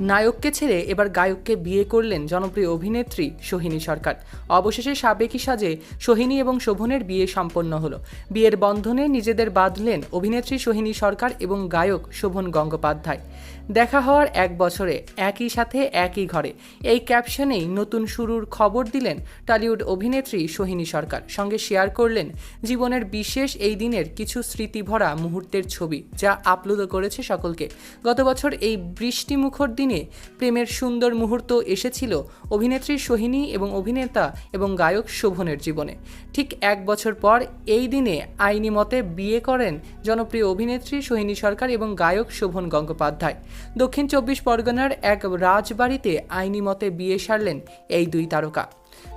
নায়ককে ছেড়ে এবার গায়ককে বিয়ে করলেন জনপ্রিয় অভিনেত্রী সোহিনী সরকার। অবশেষে সাবেকি সাজে সোহিনী এবং শোভনের বিয়ে সম্পন্ন হলো। বিয়ের বন্ধনে নিজেদের বাঁধলেন অভিনেত্রী সোহিনী সরকার এবং গায়ক শোভন গঙ্গোপাধ্যায়। দেখা হওয়ার এক বছরে একই সাথে একই ঘরে। এই ক্যাপশনেই নতুন শুরুর খবর দিলেন টলিউড অভিনেত্রী সোহিনী সরকার। সঙ্গে শেয়ার করলেন, জীবনের বিশেষ এই দিনের কিছু স্মৃতিভরা মুহূর্তের ছবি যা আপ্লুত করেছে সকলকে। গত বছর এই বৃষ্টিমুখর দিনে প্রেমের সুন্দর মুহূর্ত এসেছিল অভিনেত্রী সোহিনী এবং অভিনেতা এবং গায়ক শোভনের জীবনে। ঠিক এক বছর পর এই দিনে আইনি মতে বিয়ে করেন জনপ্রিয় অভিনেত্রী সোহিনী সরকার এবং গায়ক শোভন গঙ্গোপাধ্যায়। দক্ষিণ চব্বিশ পরগনার এক রাজবাড়িতে আইনি মতে বিয়ে সারলেন এই দুই তারকা।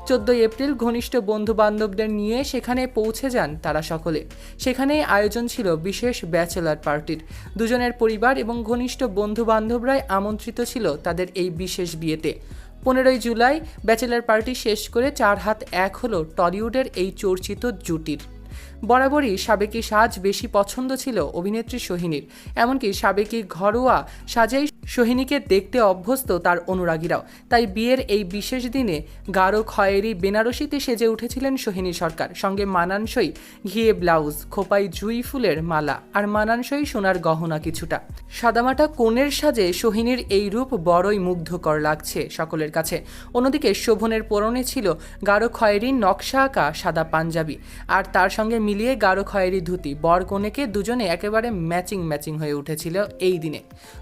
চোদ্দই এপ্রিল ঘনিষ্ঠ বন্ধু বান্ধবদের নিয়ে সেখানে পৌঁছে যান তারা সকলে। সেখানেই আয়োজন ছিল বিশেষ ব্যাচেলার পার্টির। দুজনের পরিবার এবং ঘনিষ্ঠ বন্ধু বান্ধবরাই আমন্ত্রিত ছিল তাদের এই বিশেষ বিয়েতে। পনেরোই জুলাই ব্যাচেলার পার্টি শেষ করে চার হাত এক হলো টলিউডের এই চর্চিত জুটির। বরাবরই সাবেকি সাজ বেশি পছন্দ ছিল অভিনেত্রী সোহিনীর। এমনকি সাবেকি ঘরোয়া সাজেই সোহিনীকে দেখতে অভ্যস্ত তার অনুরাগীরাও। তাই বিয়ের এই বিশেষ দিনে গাঢ় খয়েরি বেনারসিতে সেজে উঠেছিলেন সোহিনী সরকার। সঙ্গে মানানসই ঘিয়ে ব্লাউজ, খোপাই জুই ফুলের মালা আর মানানসই সোনার গহনা কিছুটা। সাদামাটা কোণের সাজে সোহিনীর এই রূপ বড়ই মুগ্ধকর লাগছে সকলের কাছে। অন্যদিকে শোভনের পরনে ছিল গাঢ় খয়েরি নকশা আঁকা সাদা পাঞ্জাবি আর তার সঙ্গে মিলিয়ে গাঢ় খয়েরি ধুতি। বর কনেকে দুজনে একেবারে ম্যাচিং ম্যাচিং হয়ে উঠেছিল এই দিনে।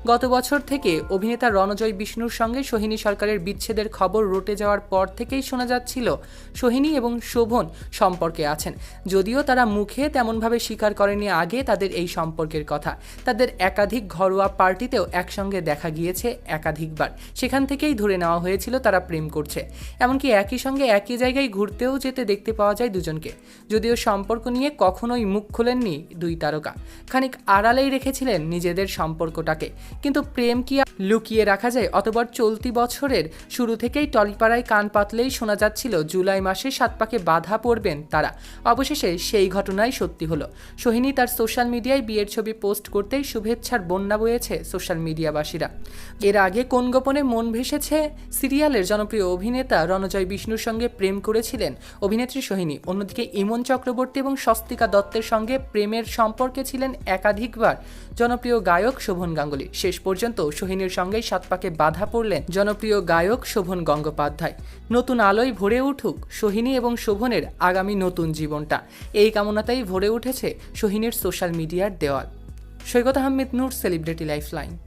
গত বছর থেকে অভিনেতা রণজয় বিষ্ণুর সঙ্গে সোহিনী সরকারের বিচ্ছেদের খবর রটে যাওয়ার পর থেকেই শোনা যাচ্ছিল, সোহিনী এবং শোভন সম্পর্কে আছেন। যদিও তারা মুখে তেমনভাবে স্বীকার করেনি আগে তাদের এই সম্পর্কের কথা। তাদের একাধিক ঘরোয়া পার্টিতেও একসঙ্গে দেখা গিয়েছে একাধিকবার। সেখান থেকেই ধরে নেওয়া হয়েছিল তারা প্রেম করছে। এমনকি একই সঙ্গে একই জায়গায় ঘুরতেও যেতে দেখতে পাওয়া যায় দুজনকে। যদিও সম্পর্ক নিয়ে কখনোই মুখ খোলেননি দুই তারকা। খানিক আড়ালেই রেখেছিলেন নিজেদের সম্পর্কটাকে। কিন্তু প্রেম লুকিয়ে রাখা যায়। অতবার চলতি বছরের শুরু থেকেই টলিপাড়ায় কান পাতলেই শোনা যাচ্ছিল, জুলাই মাসে সাত পাকে বাধা পড়বেন তারা। অবশেষে সেই ঘটনাই সত্যি হলো। সোহিনী তার সোশ্যাল মিডিয়ায় বিয়ের ছবি পোস্ট করতেই শুভেচ্ছার বন্যা বয়েছে সোশ্যাল মিডিয়াবাসীরা। এর আগে কোন গোপনে মন ভেসেছে? সিরিয়ালের জনপ্রিয় অভিনেতা রণজয় বিষ্ণুর সঙ্গে প্রেম করেছিলেন অভিনেত্রী সোহিনী। অন্যদিকে ইমন চক্রবর্তী এবং স্বস্তিকা দত্তের সঙ্গে প্রেমের সম্পর্কে ছিলেন একাধিকবার জনপ্রিয় গায়ক শোভন গাঙ্গুলি। শেষ পর্যন্ত সোহিনীর সঙ্গেই সাত পাকে বাধা পড়লেন জনপ্রিয় গায়ক শোভন গঙ্গোপাধ্যায়। নতুন আলোয় ভরে উঠুক সোহিনী এবং শোভনের আগামী নতুন জীবনটা। এই কামনাতেই ভরে উঠেছে সোহিনীর সোশ্যাল মিডিয়ার দেওয়াল। Saikat Ahmed Noor, celebrity lifeline.